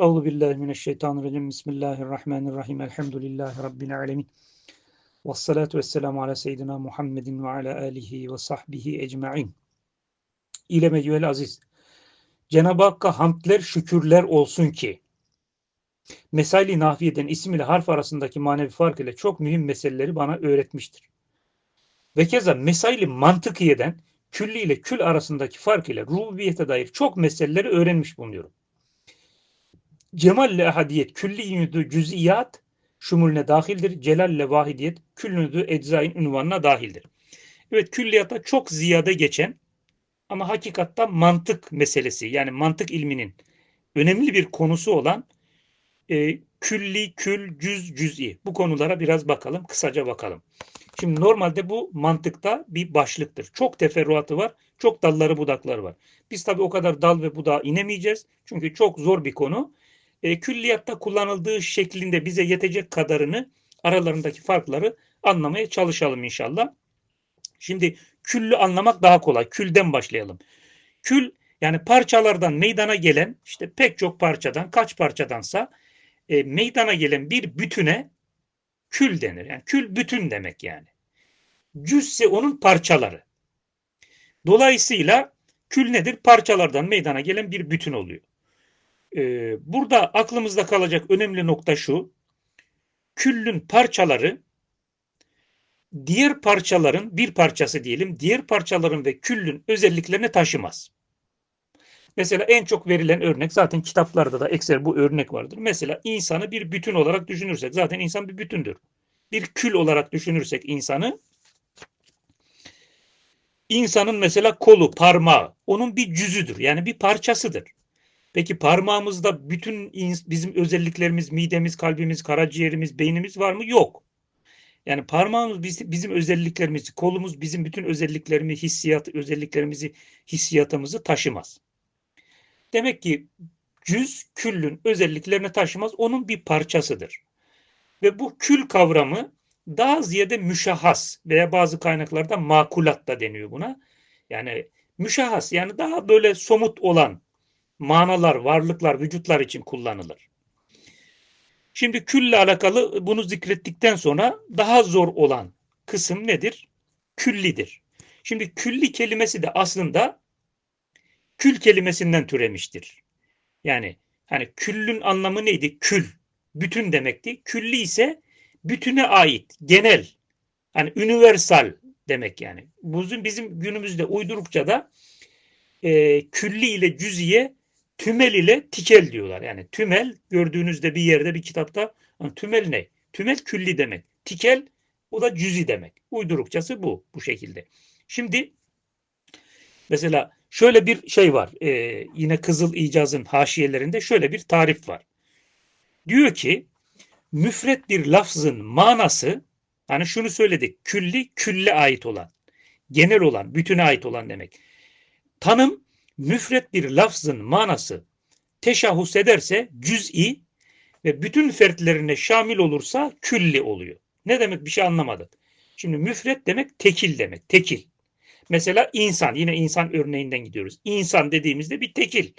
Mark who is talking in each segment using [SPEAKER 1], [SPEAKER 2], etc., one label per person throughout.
[SPEAKER 1] Euzu billahi mineşşeytanirracim. Bismillahirrahmanirrahim. Elhamdülillahi rabbil alamin. Ves salatu vesselamu ala seyyidina Muhammedin ve ala alihi ve sahbihi ecmaîn. İleme yüel aziz. Cenab-ı Hakk'a hamdler, şükürler olsun ki Mesaili Nafiye'den isim ile harf arasındaki manevi fark ile çok mühim meseleleri bana öğretmiştir. Ve keza Mesaili Mantıkiye'den külli ile kül arasındaki fark ile rububiyete dair çok meseleleri öğrenmiş bulunuyorum. Cemal ile ahadiyet külli yüdü cüz'iyat şumulüne dahildir. Celal ile vahidiyet küllünüdü eczain ünvanına dahildir. Evet külliyata çok ziyade geçen ama hakikatta mantık meselesi yani mantık ilminin önemli bir konusu olan e, külli, kül, cüz, cüz'i bu konulara biraz bakalım, kısaca bakalım. Şimdi normalde bu mantıkta bir başlıktır. Çok teferruatı var, çok dalları budakları var. Biz tabii o kadar dal ve budağa inemeyeceğiz. Çünkü çok zor bir konu. E, külliyatta kullanıldığı şeklinde bize yetecek kadarını aralarındaki farkları anlamaya çalışalım inşallah. Şimdi küllü anlamak daha kolay. Külden başlayalım. Kül yani parçalardan meydana gelen işte pek çok parçadan kaç parçadansa e, meydana gelen bir bütüne kül denir. Yani kül bütün demek yani. Cüzse onun parçaları. Dolayısıyla kül nedir? Parçalardan meydana gelen bir bütün oluyor. Ee, burada aklımızda kalacak önemli nokta şu. Küllün parçaları diğer parçaların bir parçası diyelim diğer parçaların ve küllün özelliklerini taşımaz. Mesela en çok verilen örnek zaten kitaplarda da ekser bu örnek vardır. Mesela insanı bir bütün olarak düşünürsek zaten insan bir bütündür. Bir kül olarak düşünürsek insanı insanın mesela kolu, parmağı onun bir cüzüdür. Yani bir parçasıdır. Peki parmağımızda bütün bizim özelliklerimiz, midemiz, kalbimiz, karaciğerimiz, beynimiz var mı? Yok. Yani parmağımız bizim özelliklerimizi, kolumuz bizim bütün özelliklerimizi, hissiyat özelliklerimizi, hissiyatımızı taşımaz. Demek ki cüz küllün özelliklerini taşımaz. Onun bir parçasıdır. Ve bu kül kavramı daha ziyade müşahhas veya bazı kaynaklarda makulat da deniyor buna. Yani müşahhas yani daha böyle somut olan manalar, varlıklar, vücutlar için kullanılır. Şimdi külle alakalı bunu zikrettikten sonra daha zor olan kısım nedir? Küllidir. Şimdi külli kelimesi de aslında kül kelimesinden türemiştir. Yani hani küllün anlamı neydi? Kül, bütün demekti. Külli ise bütüne ait, genel, hani universal demek yani. Bizim, bizim günümüzde uydurukça da e, külli ile cüziye tümel ile tikel diyorlar. Yani tümel gördüğünüzde bir yerde bir kitapta tümel ne? Tümel külli demek. Tikel o da cüzi demek. Uydurukçası bu bu şekilde. Şimdi mesela şöyle bir şey var. E, yine Kızıl İcaz'ın haşiyelerinde şöyle bir tarif var. Diyor ki müfret bir lafzın manası hani şunu söyledik. Külli külle ait olan, genel olan, bütüne ait olan demek. Tanım müfret bir lafzın manası teşahhus ederse cüz'i ve bütün fertlerine şamil olursa külli oluyor. Ne demek bir şey anlamadık. Şimdi müfret demek tekil demek. Tekil. Mesela insan yine insan örneğinden gidiyoruz. İnsan dediğimizde bir tekil.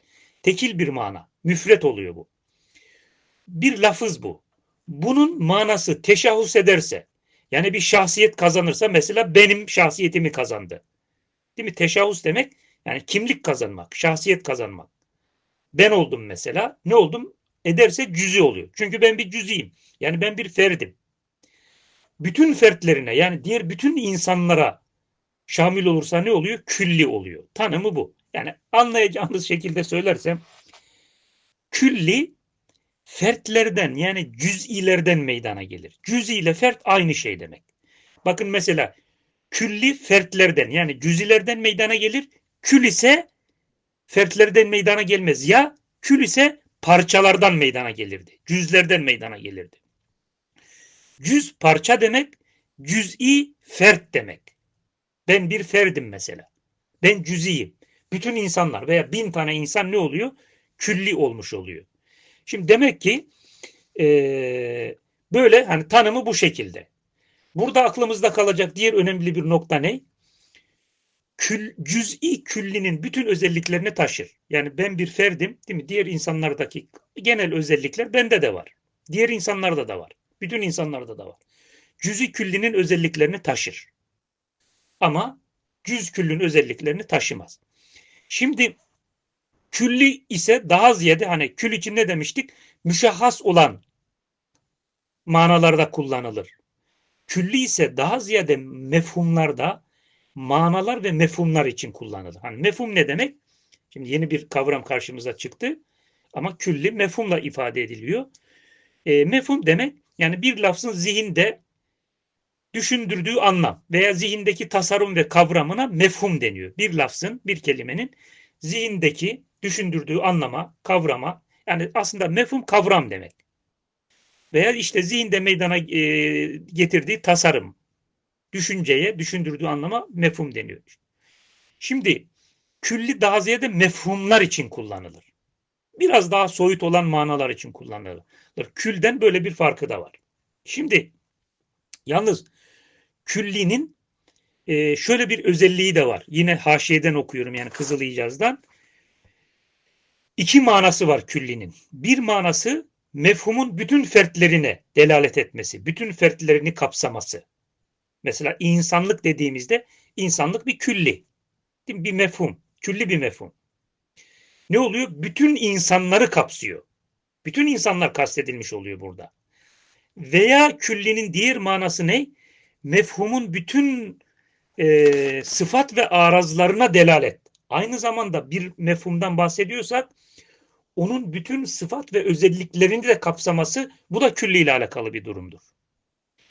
[SPEAKER 1] Tekil bir mana. Müfret oluyor bu. Bir lafız bu. Bunun manası teşahhus ederse yani bir şahsiyet kazanırsa mesela benim şahsiyetimi kazandı. Değil mi? Teşahhus demek yani kimlik kazanmak, şahsiyet kazanmak. Ben oldum mesela. Ne oldum? Ederse cüzi oluyor. Çünkü ben bir cüziyim. Yani ben bir ferdim. Bütün fertlerine yani diğer bütün insanlara şamil olursa ne oluyor? Külli oluyor. Tanımı bu. Yani anlayacağınız şekilde söylersem külli fertlerden yani cüz'ilerden meydana gelir. Cüz'i ile fert aynı şey demek. Bakın mesela külli fertlerden yani cüzilerden meydana gelir. Kül ise fertlerden meydana gelmez. Ya kül ise parçalardan meydana gelirdi. Cüzlerden meydana gelirdi. Cüz parça demek, cüz'i fert demek. Ben bir ferdim mesela. Ben cüziyim. Bütün insanlar veya bin tane insan ne oluyor? Külli olmuş oluyor. Şimdi demek ki e, böyle hani tanımı bu şekilde. Burada aklımızda kalacak diğer önemli bir nokta ne? Kül, cüz'i küllinin bütün özelliklerini taşır. Yani ben bir ferdim, değil mi? Diğer insanlardaki genel özellikler bende de var. Diğer insanlarda da var. Bütün insanlarda da var. Cüz'i küllinin özelliklerini taşır. Ama cüz küllün özelliklerini taşımaz. Şimdi külli ise daha ziyade hani kül için ne demiştik? Müşahhas olan manalarda kullanılır. Külli ise daha ziyade mefhumlarda manalar ve mefhumlar için kullanılır. Hani mefhum ne demek? Şimdi yeni bir kavram karşımıza çıktı. Ama külli mefhumla ifade ediliyor. E, mefhum demek yani bir lafzın zihinde düşündürdüğü anlam veya zihindeki tasarım ve kavramına mefhum deniyor. Bir lafzın, bir kelimenin zihindeki düşündürdüğü anlama, kavrama yani aslında mefhum kavram demek. Veya işte zihinde meydana e, getirdiği tasarım, düşünceye, düşündürdüğü anlama mefhum deniyor. Şimdi külli daha ziyade mefhumlar için kullanılır. Biraz daha soyut olan manalar için kullanılır. Külden böyle bir farkı da var. Şimdi yalnız küllinin e, şöyle bir özelliği de var. Yine haşiyeden okuyorum yani Kızıl. İki manası var küllinin. Bir manası mefhumun bütün fertlerine delalet etmesi, bütün fertlerini kapsaması. Mesela insanlık dediğimizde insanlık bir külli. Değil mi? Bir mefhum, külli bir mefhum. Ne oluyor? Bütün insanları kapsıyor. Bütün insanlar kastedilmiş oluyor burada. Veya küllinin diğer manası ne? Mefhumun bütün e, sıfat ve arazlarına delalet. Aynı zamanda bir mefhumdan bahsediyorsak onun bütün sıfat ve özelliklerini de kapsaması bu da külli ile alakalı bir durumdur.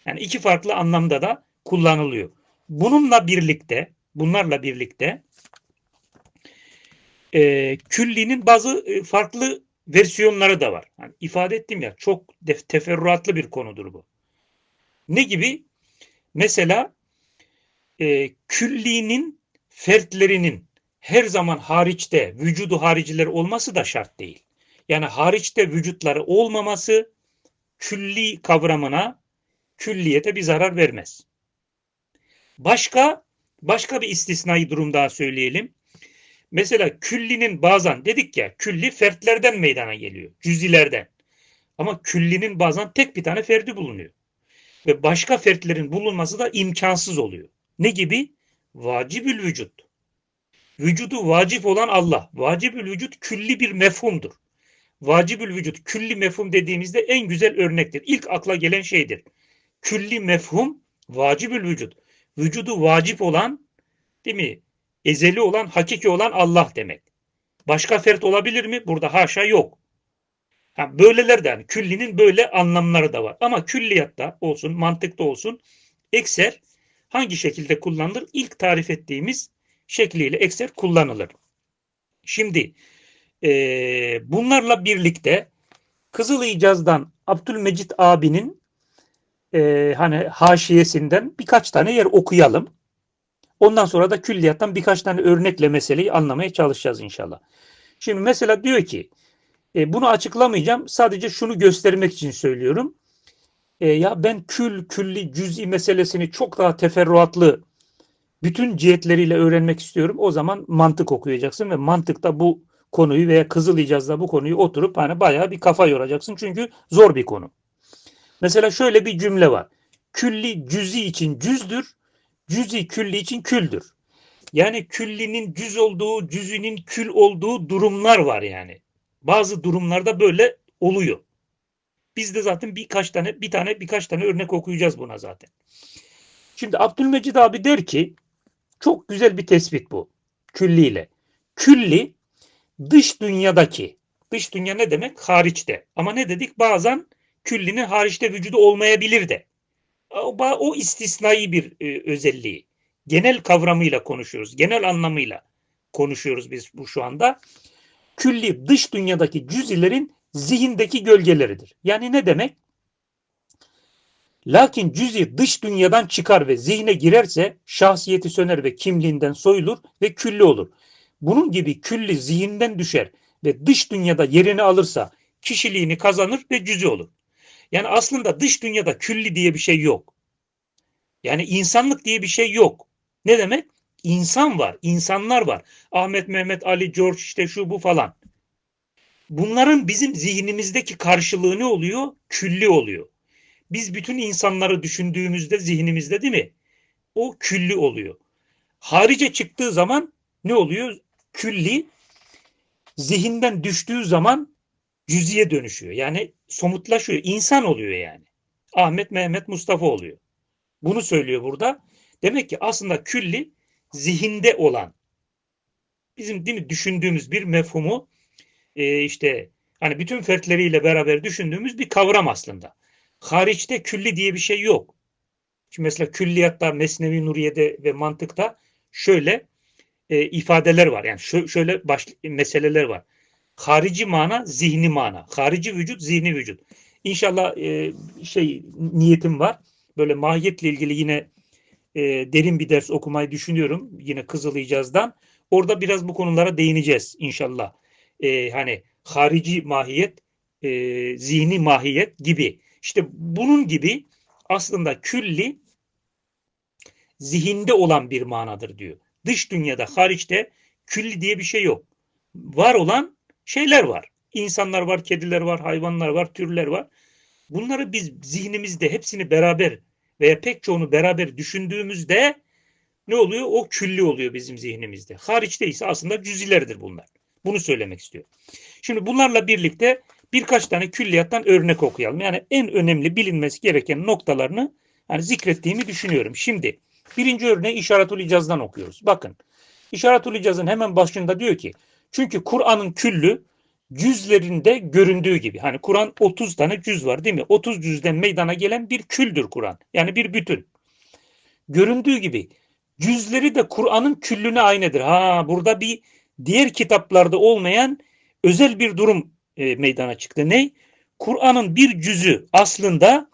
[SPEAKER 1] Yani iki farklı anlamda da kullanılıyor. Bununla birlikte, bunlarla birlikte e, küllinin bazı e, farklı versiyonları da var. Yani ifade ettim ya çok teferruatlı bir konudur bu. Ne gibi? Mesela e, küllinin fertlerinin her zaman hariçte vücudu hariciler olması da şart değil. Yani hariçte vücutları olmaması külli kavramına, külliyete bir zarar vermez. Başka başka bir istisnai durum daha söyleyelim. Mesela küllinin bazen dedik ya külli fertlerden meydana geliyor. Cüzilerden. Ama küllinin bazen tek bir tane ferdi bulunuyor. Ve başka fertlerin bulunması da imkansız oluyor. Ne gibi? Vacibül vücut. Vücudu vacip olan Allah. Vacibül vücut külli bir mefhumdur. Vacibül vücut külli mefhum dediğimizde en güzel örnektir. İlk akla gelen şeydir. Külli mefhum vacibül vücut. Vücudu vacip olan değil mi? Ezeli olan, hakiki olan Allah demek. Başka fert olabilir mi? Burada haşa yok. Ha, böylelerden küllinin böyle anlamları da var. Ama külliyatta olsun, mantıkta olsun ekser hangi şekilde kullanılır? İlk tarif ettiğimiz şekliyle ekser kullanılır. Şimdi e, bunlarla birlikte Kızıl İcaz'dan Abdülmecit abinin e, hani haşiyesinden birkaç tane yer okuyalım. Ondan sonra da külliyattan birkaç tane örnekle meseleyi anlamaya çalışacağız inşallah. Şimdi mesela diyor ki e, bunu açıklamayacağım. Sadece şunu göstermek için söylüyorum. E, ya ben kül, külli, cüz'i meselesini çok daha teferruatlı bütün cihetleriyle öğrenmek istiyorum. O zaman mantık okuyacaksın ve mantıkta bu konuyu veya Kızıl İcaz'da bu konuyu oturup hani bayağı bir kafa yoracaksın. Çünkü zor bir konu. Mesela şöyle bir cümle var. Külli cüzi için cüzdür, cüzi külli için küldür. Yani küllinin cüz olduğu, cüzünün kül olduğu durumlar var yani. Bazı durumlarda böyle oluyor. Biz de zaten birkaç tane, bir tane, birkaç tane örnek okuyacağız buna zaten. Şimdi Abdülmecid abi der ki, çok güzel bir tespit bu. Külliyle. Külli dış dünyadaki, dış dünya ne demek? Hariçte. Ama ne dedik? Bazen küllinin hariçte vücudu olmayabilir de. O, istisnai bir e, özelliği. Genel kavramıyla konuşuyoruz. Genel anlamıyla konuşuyoruz biz bu şu anda. Külli dış dünyadaki cüzilerin zihindeki gölgeleridir. Yani ne demek? Lakin cüzi dış dünyadan çıkar ve zihne girerse şahsiyeti söner ve kimliğinden soyulur ve külli olur. Bunun gibi külli zihinden düşer ve dış dünyada yerini alırsa kişiliğini kazanır ve cüzi olur. Yani aslında dış dünyada külli diye bir şey yok. Yani insanlık diye bir şey yok. Ne demek? insan var, insanlar var. Ahmet, Mehmet, Ali, George işte şu bu falan. Bunların bizim zihnimizdeki karşılığı ne oluyor? Külli oluyor. Biz bütün insanları düşündüğümüzde zihnimizde değil mi? O külli oluyor. Harice çıktığı zaman ne oluyor? Külli zihinden düştüğü zaman cüziye dönüşüyor. Yani somutlaşıyor. İnsan oluyor yani. Ahmet, Mehmet, Mustafa oluyor. Bunu söylüyor burada. Demek ki aslında külli zihinde olan bizim değil mi düşündüğümüz bir mefhumu e, işte hani bütün fertleriyle beraber düşündüğümüz bir kavram aslında. Hariçte külli diye bir şey yok. Şimdi mesela külliyatta, Mesnevi Nuriye'de ve mantıkta şöyle e, ifadeler var. Yani şö şöyle baş, meseleler var. Harici mana, zihni mana. Harici vücut, zihni vücut. İnşallah e, şey niyetim var. Böyle mahiyetle ilgili yine e, derin bir ders okumayı düşünüyorum. Yine Kızıl İcaz'dan. Orada biraz bu konulara değineceğiz inşallah. E, hani harici mahiyet, e, zihni mahiyet gibi. İşte bunun gibi aslında külli zihinde olan bir manadır diyor. Dış dünyada, hariçte külli diye bir şey yok. Var olan şeyler var. İnsanlar var, kediler var, hayvanlar var, türler var. Bunları biz zihnimizde hepsini beraber veya pek çoğunu beraber düşündüğümüzde ne oluyor? O külli oluyor bizim zihnimizde. Hariçte ise aslında cüzilerdir bunlar. Bunu söylemek istiyor. Şimdi bunlarla birlikte birkaç tane külliyattan örnek okuyalım. Yani en önemli bilinmesi gereken noktalarını yani zikrettiğimi düşünüyorum. Şimdi birinci örneği İşaretül İcaz'dan okuyoruz. Bakın İşaretül İcaz'ın hemen başında diyor ki çünkü Kur'an'ın küllü cüzlerinde göründüğü gibi. Hani Kur'an 30 tane cüz var değil mi? 30 cüzden meydana gelen bir küldür Kur'an. Yani bir bütün. Göründüğü gibi cüzleri de Kur'an'ın küllüne aynıdır. Ha burada bir diğer kitaplarda olmayan özel bir durum e, meydana çıktı. Ne? Kur'an'ın bir cüzü aslında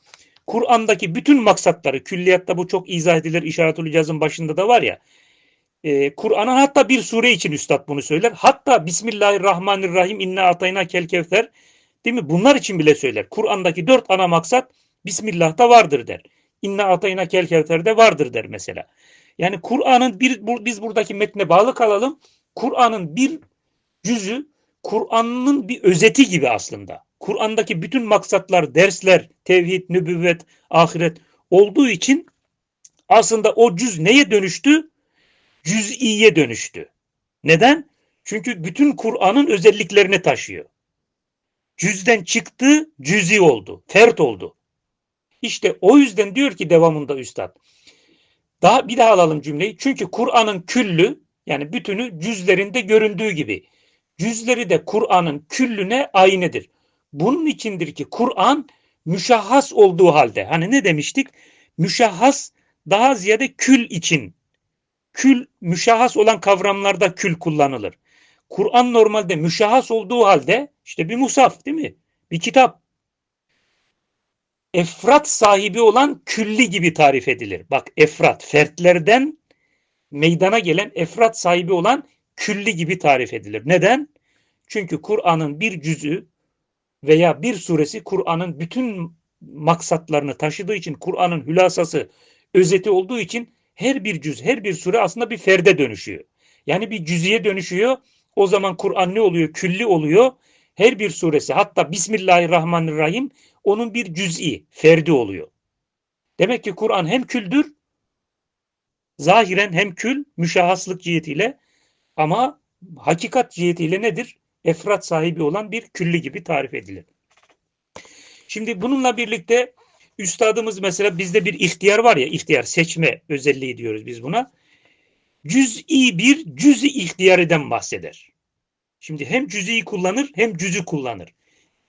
[SPEAKER 1] Kur'an'daki bütün maksatları külliyatta bu çok izah edilir. İşaretül Caz'ın başında da var ya e, Kur'an'ın hatta bir sure için üstad bunu söyler. Hatta Bismillahirrahmanirrahim inna atayna kel kevser değil mi? Bunlar için bile söyler. Kur'an'daki dört ana maksat Bismillah'ta vardır der. İnna atayna kel kevser'de vardır der mesela. Yani Kur'an'ın bir bu, biz buradaki metne bağlı kalalım. Kur'an'ın bir cüzü Kur'an'ın bir özeti gibi aslında. Kur'an'daki bütün maksatlar, dersler, tevhid, nübüvvet, ahiret olduğu için aslında o cüz neye dönüştü? Cüz'iye dönüştü. Neden? Çünkü bütün Kur'an'ın özelliklerini taşıyor. Cüzden çıktı, cüzi oldu, fert oldu. İşte o yüzden diyor ki devamında üstad. Daha bir daha alalım cümleyi. Çünkü Kur'an'ın küllü yani bütünü cüzlerinde göründüğü gibi. Cüzleri de Kur'an'ın küllüne aynıdır. Bunun içindir ki Kur'an müşahhas olduğu halde. Hani ne demiştik? Müşahhas daha ziyade kül için. Kül müşahhas olan kavramlarda kül kullanılır. Kur'an normalde müşahhas olduğu halde işte bir musaf değil mi? Bir kitap. Efrat sahibi olan külli gibi tarif edilir. Bak efrat, fertlerden meydana gelen efrat sahibi olan külli gibi tarif edilir. Neden? Çünkü Kur'an'ın bir cüzü veya bir suresi Kur'an'ın bütün maksatlarını taşıdığı için Kur'an'ın hülasası, özeti olduğu için her bir cüz, her bir sure aslında bir ferde dönüşüyor. Yani bir cüziye dönüşüyor. O zaman Kur'an ne oluyor? Külli oluyor. Her bir suresi hatta Bismillahirrahmanirrahim onun bir cüz'i, ferdi oluyor. Demek ki Kur'an hem küldür, zahiren hem kül, müşahhaslık cihetiyle ama hakikat cihetiyle nedir? Efrat sahibi olan bir külli gibi tarif edilir. Şimdi bununla birlikte üstadımız mesela bizde bir ihtiyar var ya, ihtiyar seçme özelliği diyoruz biz buna. Cüz'i bir cüz'i ihtiyariden bahseder. Şimdi hem cüz'i kullanır hem cüz'ü kullanır.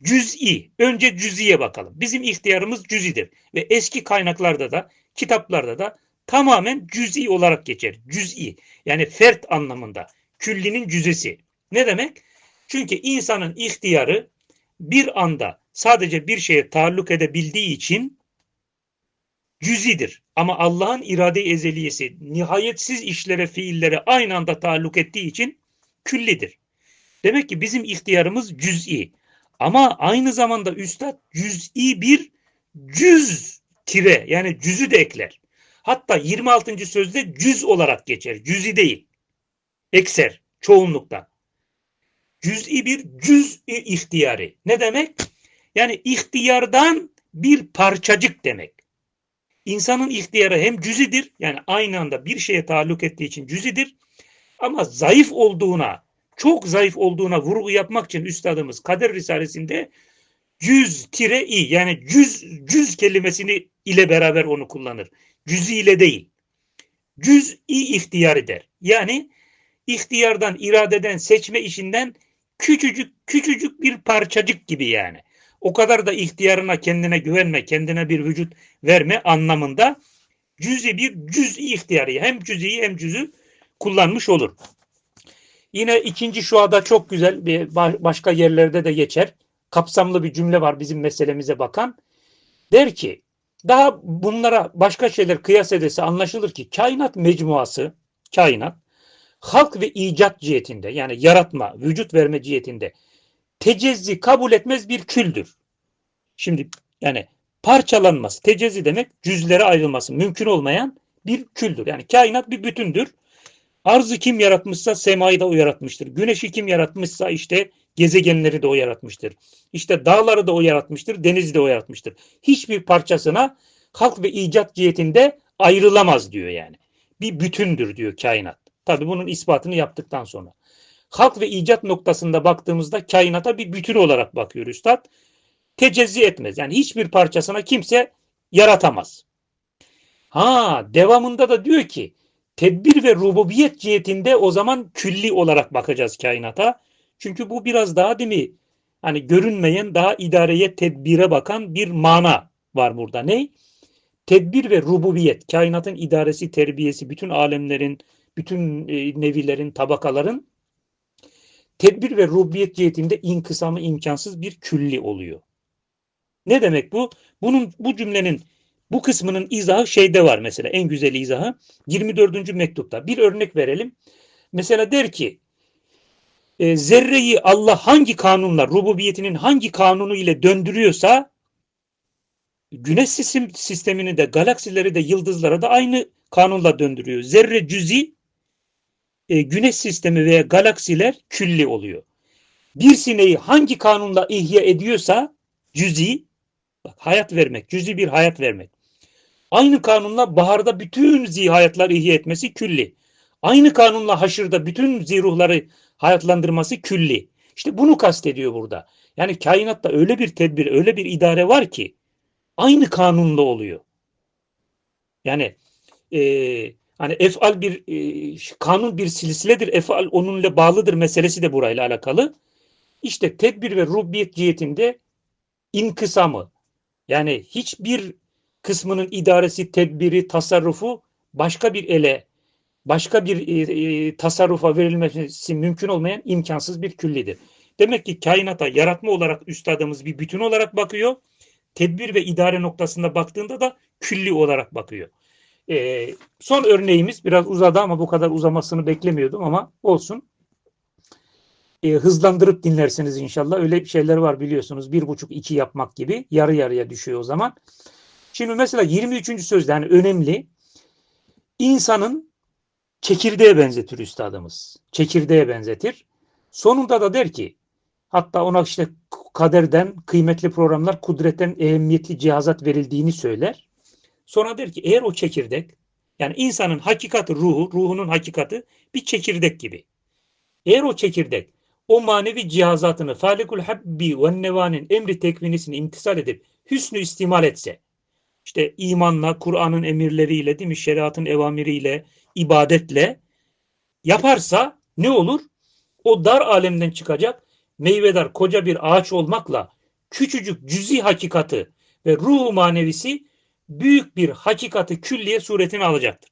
[SPEAKER 1] Cüz'i. Önce cüz'iye bakalım. Bizim ihtiyarımız cüz'idir. Ve eski kaynaklarda da, kitaplarda da tamamen cüz'i olarak geçer. Cüz'i. Yani fert anlamında. Küllinin cüzesi. Ne demek? Çünkü insanın ihtiyarı bir anda sadece bir şeye taalluk edebildiği için cüzidir. Ama Allah'ın irade ezeliyesi nihayetsiz işlere, fiillere aynı anda taalluk ettiği için küllidir. Demek ki bizim ihtiyarımız cüz'i. Ama aynı zamanda üstad cüz'i bir cüz tire yani cüzü de ekler. Hatta 26. sözde cüz olarak geçer. Cüzi değil. Ekser. Çoğunlukta. Cüz'i bir cüz'i ihtiyari. Ne demek? Yani ihtiyardan bir parçacık demek. İnsanın ihtiyarı hem cüzidir yani aynı anda bir şeye taalluk ettiği için cüzidir ama zayıf olduğuna çok zayıf olduğuna vurgu yapmak için üstadımız Kader Risalesi'nde cüz tire i yani cüz cüz kelimesini ile beraber onu kullanır. Cüzi ile değil. Cüz i ihtiyar eder. Yani ihtiyardan, iradeden, seçme işinden küçücük küçücük bir parçacık gibi yani. O kadar da ihtiyarına kendine güvenme, kendine bir vücut verme anlamında cüzi bir cüz-i ihtiyarı hem cüzi hem cüzü kullanmış olur. Yine ikinci şuada çok güzel bir başka yerlerde de geçer. Kapsamlı bir cümle var bizim meselemize bakan. Der ki daha bunlara başka şeyler kıyas edilse anlaşılır ki kainat mecmuası, kainat halk ve icat cihetinde yani yaratma, vücut verme cihetinde tecezzi kabul etmez bir küldür. Şimdi yani parçalanması, tecezzi demek cüzlere ayrılması mümkün olmayan bir küldür. Yani kainat bir bütündür. Arzı kim yaratmışsa semayı da o yaratmıştır. Güneşi kim yaratmışsa işte gezegenleri de o yaratmıştır. İşte dağları da o yaratmıştır, denizi de o yaratmıştır. Hiçbir parçasına halk ve icat cihetinde ayrılamaz diyor yani. Bir bütündür diyor kainat. Tabi bunun ispatını yaptıktan sonra. Halk ve icat noktasında baktığımızda kainata bir bütün olarak bakıyor Üstad. Tecezzi etmez. Yani hiçbir parçasına kimse yaratamaz. Ha devamında da diyor ki tedbir ve rububiyet cihetinde o zaman külli olarak bakacağız kainata. Çünkü bu biraz daha değil mi? Hani görünmeyen daha idareye tedbire bakan bir mana var burada. Ne? Tedbir ve rububiyet, kainatın idaresi, terbiyesi, bütün alemlerin, bütün e, nevilerin, tabakaların tedbir ve rububiyet cihetinde inkısamı imkansız bir külli oluyor. Ne demek bu? Bunun bu cümlenin bu kısmının izahı şeyde var mesela en güzel izahı 24. mektupta. Bir örnek verelim. Mesela der ki e, zerreyi Allah hangi kanunla rububiyetinin hangi kanunu ile döndürüyorsa güneş sistem, sistemini de galaksileri de yıldızlara da aynı kanunla döndürüyor. Zerre cüzi e, güneş sistemi veya galaksiler külli oluyor. Bir sineği hangi kanunla ihya ediyorsa cüzi bak hayat vermek, cüzi bir hayat vermek. Aynı kanunla baharda bütün zihayatlar ihya etmesi külli. Aynı kanunla haşırda bütün ziruhları hayatlandırması külli. İşte bunu kastediyor burada. Yani kainatta öyle bir tedbir, öyle bir idare var ki aynı kanunla oluyor. Yani e, hani efal bir e, kanun bir silsiledir, efal onunla bağlıdır meselesi de burayla alakalı. İşte tedbir ve rubbiyet cihetinde inkısamı yani hiçbir kısmının idaresi, tedbiri, tasarrufu başka bir ele, başka bir e, e, tasarrufa verilmesi mümkün olmayan imkansız bir küllidir. Demek ki kainata yaratma olarak üstadımız bir bütün olarak bakıyor. Tedbir ve idare noktasında baktığında da külli olarak bakıyor. E, son örneğimiz biraz uzadı ama bu kadar uzamasını beklemiyordum ama olsun. E, hızlandırıp dinlersiniz inşallah. Öyle şeyler var biliyorsunuz. Bir buçuk iki yapmak gibi yarı yarıya düşüyor o zaman. Şimdi mesela 23. sözde yani önemli. İnsanın çekirdeğe benzetir üstadımız. Çekirdeğe benzetir. Sonunda da der ki hatta ona işte kaderden kıymetli programlar kudretten ehemmiyetli cihazat verildiğini söyler. Sonra der ki eğer o çekirdek yani insanın hakikati ruhu, ruhunun hakikati bir çekirdek gibi. Eğer o çekirdek o manevi cihazatını falikul habbi ve nevanin emri tekvinisini imtisal edip hüsnü istimal etse işte imanla, Kur'an'ın emirleriyle, değil mi? Şeriatın evamiriyle, ibadetle yaparsa ne olur? O dar alemden çıkacak meyvedar koca bir ağaç olmakla küçücük cüzi hakikati ve ruhu manevisi büyük bir hakikati külliye suretini alacaktır.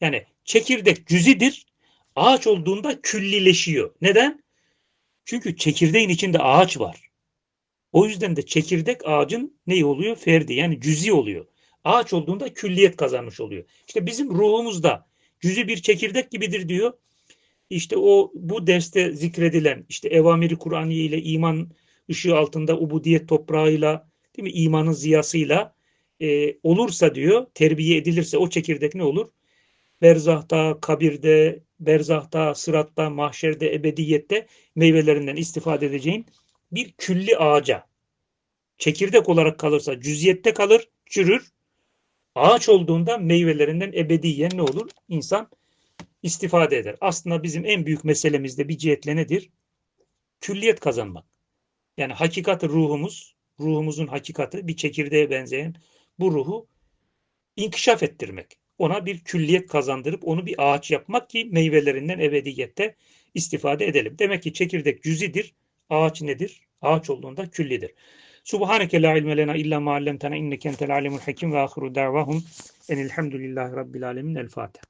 [SPEAKER 1] Yani çekirdek cüzidir, ağaç olduğunda küllileşiyor. Neden? Çünkü çekirdeğin içinde ağaç var. O yüzden de çekirdek ağacın neyi oluyor? Ferdi yani cüzi oluyor. Ağaç olduğunda külliyet kazanmış oluyor. İşte bizim ruhumuz da cüzi bir çekirdek gibidir diyor. İşte o bu derste zikredilen işte evamiri Kur'aniye ile iman ışığı altında ubudiyet toprağıyla değil mi imanın ziyasıyla e, olursa diyor, terbiye edilirse o çekirdek ne olur? Berzahta, kabirde, berzahta, sıratta, mahşerde, ebediyette meyvelerinden istifade edeceğin bir külli ağaca çekirdek olarak kalırsa cüziyette kalır, çürür. Ağaç olduğunda meyvelerinden ebediyen ne olur? İnsan istifade eder. Aslında bizim en büyük meselemiz de bir cihetle nedir? Külliyet kazanmak. Yani hakikati ruhumuz, ruhumuzun hakikati bir çekirdeğe benzeyen bu ruhu inkişaf ettirmek. Ona bir külliyet kazandırıp onu bir ağaç yapmak ki meyvelerinden ebediyette istifade edelim. Demek ki çekirdek cüzidir, ağaç nedir? Ağaç olduğunda küllidir. Subhaneke la ilme lena illa ma allamtana inneke entel alimul hakim ve ahiru davahum enelhamdülillahi rabbil alemin. El Fatiha.